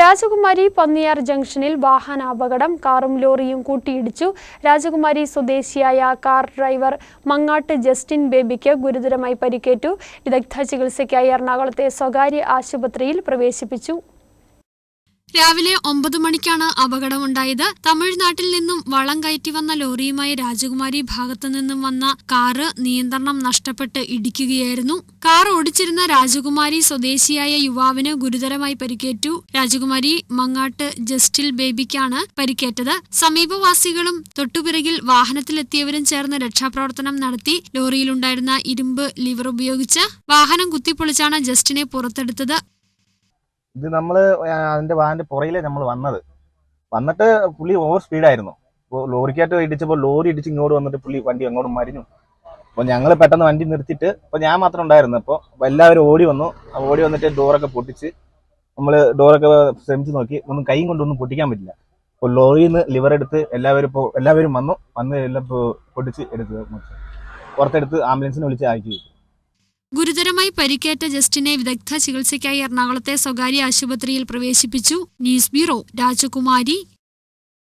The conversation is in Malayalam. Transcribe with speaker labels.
Speaker 1: രാജകുമാരി പന്നിയാർ ജംഗ്ഷനിൽ വാഹനാപകടം കാറും ലോറിയും കൂട്ടിയിടിച്ചു. രാജകുമാരി സ്വദേശിയായ കാർ ഡ്രൈവർ മങ്ങാട്ട് ജസ്റ്റിൻ ബേബിക്ക് ഗുരുതരമായി പരിക്കേറ്റു. വിദഗ്ധ ചികിത്സയ്ക്കായി എറണാകുളത്തെ സ്വകാര്യ ആശുപത്രിയിൽ പ്രവേശിപ്പിച്ചു.
Speaker 2: രാവിലെ ഒമ്പത് മണിക്കാണ് അപകടമുണ്ടായത്. തമിഴ്നാട്ടിൽ നിന്നും വളം കയറ്റി വന്ന ലോറിയുമായി രാജകുമാരി ഭാഗത്തു നിന്നും വന്ന കാറ് നിയന്ത്രണം നഷ്ടപ്പെട്ട് ഇടിക്കുകയായിരുന്നു. കാർ ഓടിച്ചിരുന്ന രാജകുമാരി സ്വദേശിയായ യുവാവിന് ഗുരുതരമായി പരിക്കേറ്റു. രാജകുമാരി മങ്ങാട്ട് ജസ്റ്റിൽ ബേബിക്കാണ് പരിക്കേറ്റത്. സമീപവാസികളും തൊട്ടുപിറകിൽ വാഹനത്തിലെത്തിയവരും ചേർന്ന് രക്ഷാപ്രവർത്തനം നടത്തി. ലോറിയിലുണ്ടായിരുന്ന ഇരുമ്പ് ലിവർ ഉപയോഗിച്ച് വാഹനം കുത്തിപ്പൊളിച്ചാണ് ജസ്റ്റിനെ പുറത്തെടുത്തത്.
Speaker 3: ഇത് നമ്മൾ അതിന്റെ വാഹന്റെ പുറയിലേ നമ്മൾ വന്നത്. വന്നിട്ട് പുള്ളി ഓവർ സ്പീഡായിരുന്നു. ഇപ്പോൾ ലോറിക്കകത്ത് ഇടിച്ചപ്പോൾ ലോറി ഇടിച്ച് ഇങ്ങോട്ട് വന്നിട്ട് പുള്ളി വണ്ടി അങ്ങോട്ട് മരിഞ്ഞു അപ്പോൾ ഞങ്ങൾ പെട്ടെന്ന് വണ്ടി നിർത്തിയിട്ട് അപ്പോൾ ഞാൻ മാത്രം ഉണ്ടായിരുന്നു. അപ്പോൾ എല്ലാവരും ഓടി വന്നു. ഓടി വന്നിട്ട് ഡോറൊക്കെ പൊട്ടിച്ച് നമ്മൾ ഡോറൊക്കെ ശ്രമിച്ച് നോക്കി. ഒന്നും കൈയും കൊണ്ടൊന്നും പൊട്ടിക്കാൻ പറ്റില്ല. അപ്പോൾ ലോറിയിൽ നിന്ന് ലിവർ എടുത്ത് എല്ലാവരും ഇപ്പോൾ എല്ലാവരും വന്നു. വന്ന് എല്ലാം പൊട്ടിച്ച് എടുത്ത് പുറത്തെടുത്ത് ആംബുലൻസിനെ വിളിച്ച് അയച്ചു
Speaker 2: ഗുരുതരമായി പരിക്കേറ്റ ജസ്റ്റിനെ വിദഗ്ധ ചികിത്സയ്ക്കായി എറണാകുളത്തെ സ്വകാര്യ ആശുപത്രിയിൽ പ്രവേശിപ്പിച്ചു. ന്യൂസ് ബ്യൂറോ രാജകുമാരി.